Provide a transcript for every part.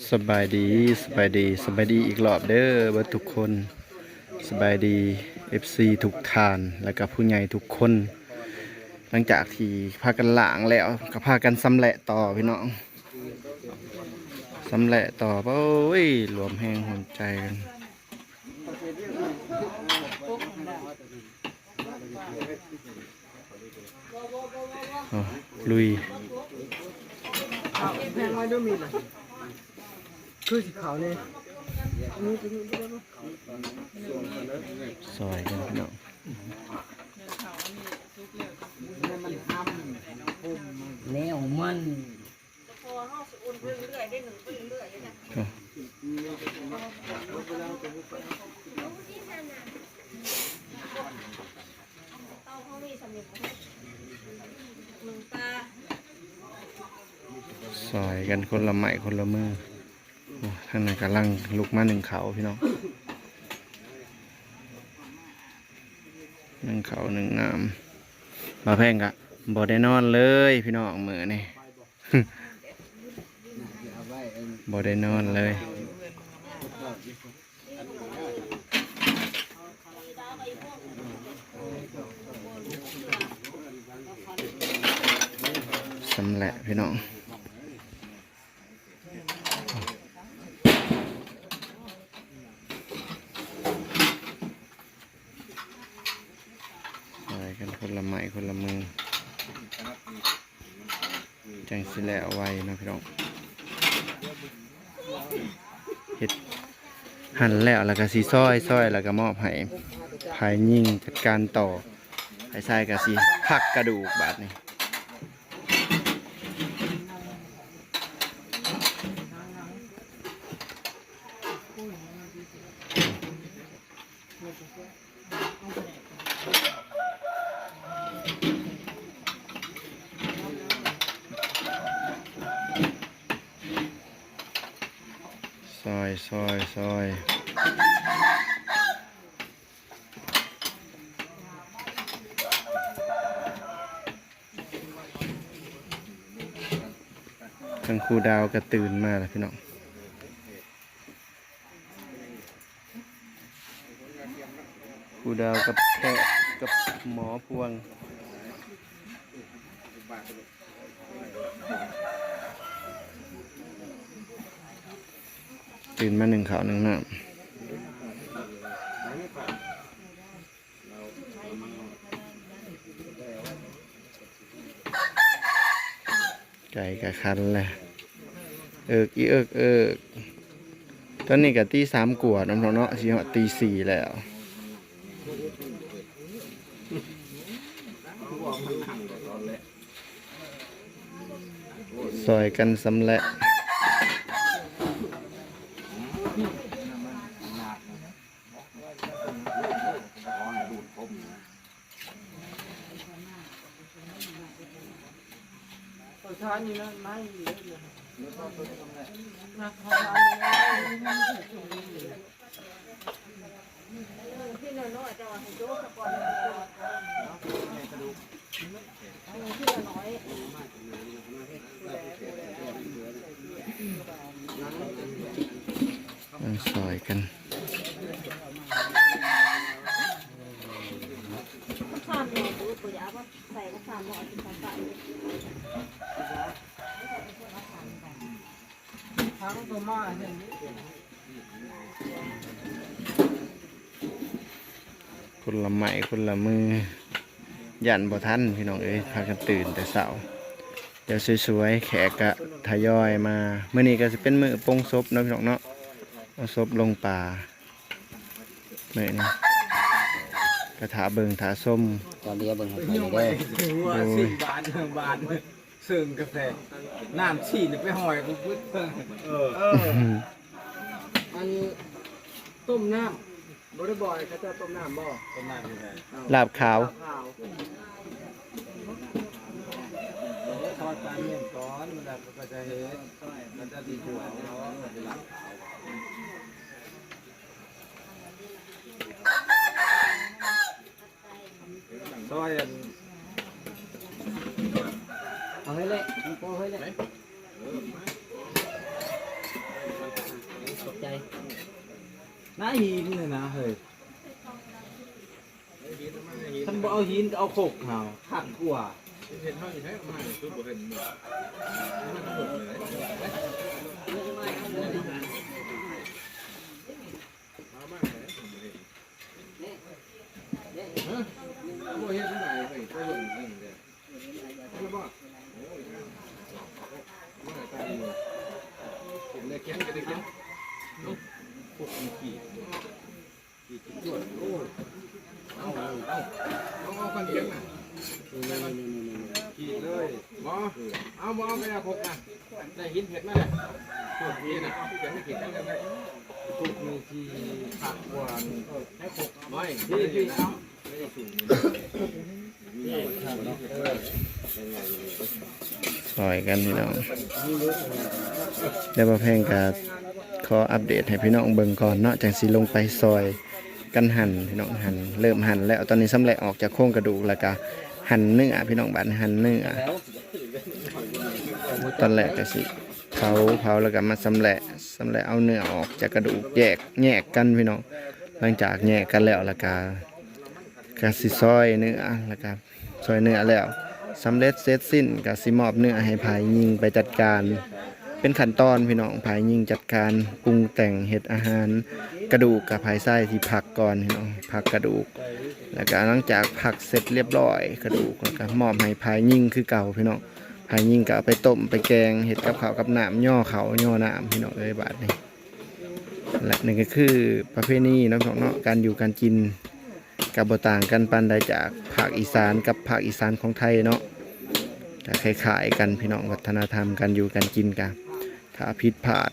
สบายดีสบายดีสบายดีอีกรอบเด้อบทุกคนสบายดี FC ทุกทานแล้วก็ผู้ใหญ่ทุกคน หลังจากที่พากันหลางแล้วก็พากันสำแหละต่อพี่น้องสำแหละต่อโอ้ยรวมแห้งหัวใจกันโอ้ลุย คือสีขาวเนี่ยนี่จะนี่ด้วยซอยกันพี่น้องแนวมันโอ้ซอยกันคนละไม้คนละมือโอ้ ทางในกำลังลุกมาหนึ่งเขาพี่น้องหนึ่งเขาหนึ่งน้ำมาแพงกะบ่ได้นอนเลยพี่น้องมือนี่บ่ได้นอนเลยสำแหละพี่น้อง ใส่กันคนละไม้คนละมือ จังสิแล้วไว้เนาะพี่น้องเฮ็ด หั่นแล้วแล้วก็สีซอยซอยแล้วก็มอบให้ภายยิ่งจัดการต่อไอ้ใส่ก็สีพักกระดูกบาดนี่ ซอยซอยซอยทางครูดาวก็ตื่นมาแล้วพี่น้องครูดาวกับแพทย์กับหมอพวง ตื่นมาหนึ่งขาวหนึ่งน้ำไก่กะคันแหละเอิกอีเอิกเอิกตอนนี้กะตีสามกวดน้ำเนาะสิเหาะตีสี่แล้วซอยกันสำแหละ ตัวช้า นี่นะไม่เยอะเลยนะขาวนี่นะนั่งซอยกันข้ามหน่อยดูตัวอยาว่าใส่ก็ข้ามหน่อยที่ข้ามไป ทั้งตัวมาเห็นคนละไม้คนละมือยันบ่ทันพี่น้องเอ้ยพากันตื่นแต่เช้าเดี๋ยวสวยๆแขกกะทยอยมาเมื่อนี้ก็จะเป็นมือปงศพเนาะพี่น้องเนาะเอาศพลงป่าเมื่อนี้กระถาเบิงถาส้มตอนเดียวเบิ่งให้ยุ่งไปไปเด้อถึ งว่าสี่บาทหนึ่งบาทเสื่องกาแฟน้ำฉีดไปหอยกูพึ่งเออเอออันต้มน้ำบริบอยเขาจะต้มน้ำบ่ต้มน้ำยังไงลาบขาวข้าวทอดปลาเมี่ยงก้อนมันก็จะเฮ็ดมันจะดีกว่าเนาะซอยอัน เอาให้เลยมึงโกให้เลยตกใจน้าหินเลยนะเฮ้ยท่านบอกเอาหินเอาโขกเหาขัดกว่าเห็นเท่าอยู่ไหนมาคือบ่เห็นมันทั้งหมดเลยมาบ้างเลยบ่เห็ เอาเอาคนเดียวน่ะขีดเลยบอเอาบอไปเอาพกนะได้หินเผ็ดมาเลยพวกนี้นะเขียนไม่ขีดได้เลยพวกมีที่ผักหวานให้พกไม่ที่ที่เอาไม่ได้สูงซอยกันพี่น้องเดี๋ยวบ่แพงกะขออัปเดตให้พี่น้องเบิ่งก่อนเนาะจังสิลงไปซอย กันหั่นพี่น้องหั่นเริ่มหั่นแล้วตอนนี้สำเร็จออกจากโครงกระดูกแล้วก็หั่นเนื้อพี่น้องบัดหั่นเนื้อตอนแรกก็สิเผาเผาแล้วก็มาสำเร็จสำเร็จเอาเนื้อออกจากกระดูกแยกแยกกันพี่น้องหลังจากแยกกันแล้วแล้วก็ก็สิซอยเนื้อแล้วก็ซอยเนื้อแล้วสำเร็จเสร็จสิ้นก็สิมอบเนื้อให้ภายยิงไปจัดการ เป็นขั้นตอนพี่น้องภายยิงจัดการปรุงแต่งเห็ดอาหารกระดูกกับภายไส้ที่ผักก่อนพี่น้องผักกระดูก แล้วก็หลังจากผักเสร็จเรียบร้อยกระดูกแล้วก็มอบให้ภายยิงคือเก่าพี่น้องภายยิงก็เอาไปต้มไปแกงเห็ดกับข้าวกับน้ำย่อเขาย่อน้ำพี่น้องเอ้ยบาดนี้และนี่ก็คือประเพณีเนาะพี่น้องเนาะการอยู่การกินกับบต่างกันปันใดจากภาคอีสานกับภาคอีสานของไทยเนาะจะคล้ายๆกันพี่น้องวัฒนธรรมการอยู่การกินกัน ถ้าผิดพลาด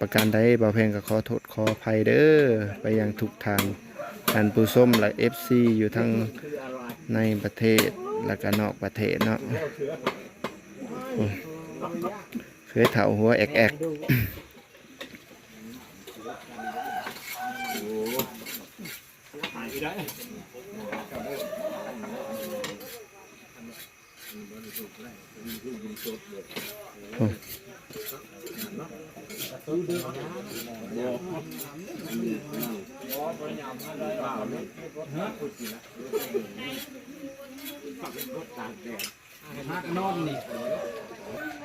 ประการใดบ่าวเพงก็ขอโทษขออภัยเด้อไปยังทุกทางท่านผู้มและ FC อยู่ทั้งในประเทศและก็นอกประเทศเนาะเคยเถาหัวแอกๆฮักอ เ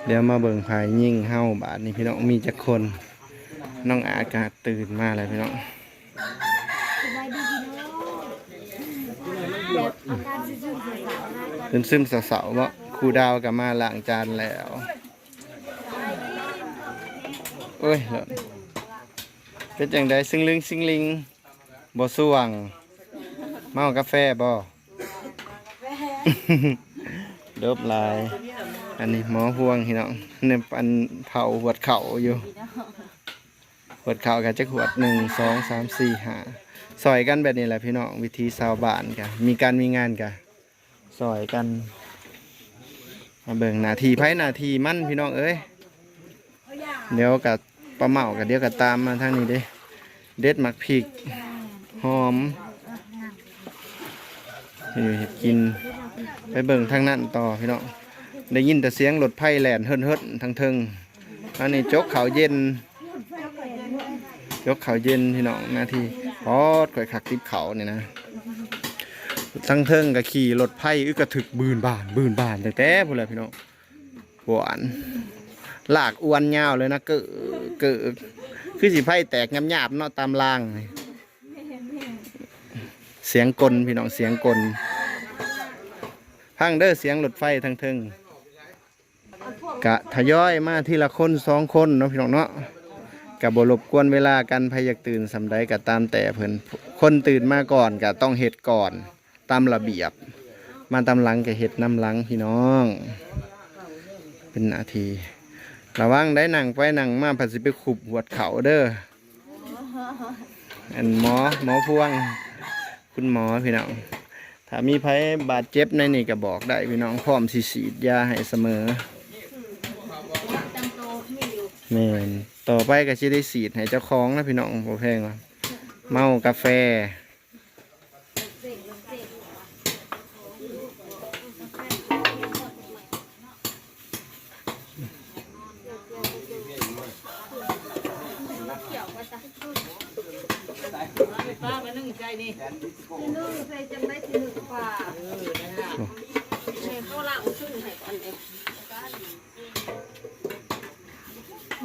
ดี๋ยวมาเบิ่งภายยิ่งเฮาบาทนี่พี่น้องมีจักคนน้องอากาศตื่นมาเลยพี่น้องสบายดีพี่น้องแบบอาการซื่อๆสาวๆนะซึมซึมๆเสาๆว่าครูดาวกับมาล้างจานแล้ว เอ้ยเหรอเป็นจังไดซิงลิงซิงลิงบ่สว่างเมากาแฟบ่เดบหลาย อันนี้หมอพวงพี่น้องเนี่ยปันเผาหัวดเข่าอยู่หัวดเข่ากันจะขวดหนึ่งสองสามสี่ห้าซอยกันแบบนี้แหละพี่น้องวิธีชาวบ้านกันมีการมีงานกันซอยกันมาเบิ่งหนาทีไพ่นาทีมั่นพี่น้องเอ้ย เดี๋ยวกับปลาเมากับเดี๋ยวกับตามมาทางนี้เด้เด็ดหมักพริกหอมนี่เห็ดกิน ไปเบิ่งทางนั้นต่อพี่น้องได้ยินแต่เสียงรถไผ่แล่นเฮิรนเฮิรนทางเทิงอันนี้จกเขาเย็น จกเขาเย็นพี่น้องนาทีพอดข่อยขักติบเขาเนี่ยนะทางเทิงก็ขี่รถไผ่อึกกระถึกบืนบานบืนบานแต่แต่พูดเลยพี่น้องหวาน ลากอวนยาวเลยนะเกอเกอคือสิไผ่แตกงำหยาบๆเนาะตามล่าง เสียงกลพี่น้องเสียงกลพังเด้อเสียงรถไฟทั้งทึงกะทยอยมาทีละคนสองคนเนาะพี่น้องเนาะกะบรบกวนเวลากันพยากตื่นสำใดกะตามแต่เพิ่นคนตื่นมาก่อนกะต้องเฮ็ดก่อนตามระเบียบ มาตามหลังกะเฮ็ดน้ำหลังพี่น้อง เป็นนาที ระวังได้หนังไปหนังมาผัดสิไปขุบหัวดเขาเด้ออันหมอหมอพวง คุณหมอพี่น้อง ถ้ามีไผบาดเจ็บในนี่ก็บอกได้พี่น้องพร้อมสิฉีดยาให้เสมอจำโตมีอยู่แม่นต่อไปก็สิได้ฉีดให้เจ้าของนะพี่น้องบ่แพงหรอกเมากาแฟ ป้ามานึ่งใจนี่ที่นึ่งใส่จังได้ที่นึ่งปลาเออนะฮะแม่เขาล่างซึ่งให้ก่อนเอง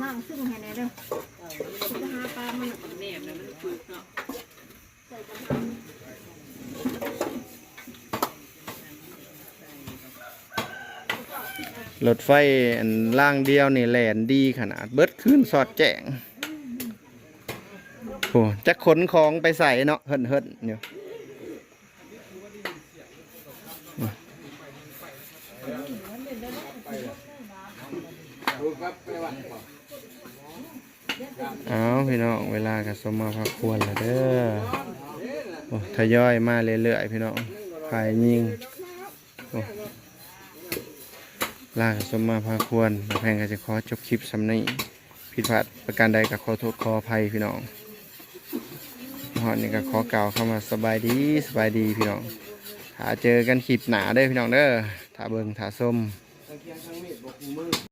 ล่างซึ่งให้แน่เด้อจะหาปลามันแหนมนะมันคือเนาะใส่กระถางรถไฟอันล่างเดียวนี่แล่นดีขนาดเบิดขึ้นสอดแจ้ง โอ้จะขนของไปใส่เนาะเฮิ่นเฮิ่นอยู่ดูครับไปวันก่อนเอาพี่น้องเวลาก็สมมาพักควรแล้วเด้อโอ้ทยอยมาเรื่อยๆพี่น้องขายยิงโอ้ลาก็สมมาพักควรแล้วแพงก็จะขอจบคลิปสำนี้ผิดพลาดประการใดก็ขอโทษขออภัยพี่น้อง หอดนี่ก็ขอกล่าวเข้ามาสบายดีสบายดีพี่น้องหาเจอกันขีดหนาเด้อพี่น้องเด้อถ้าเบิ่งถ้าส้ม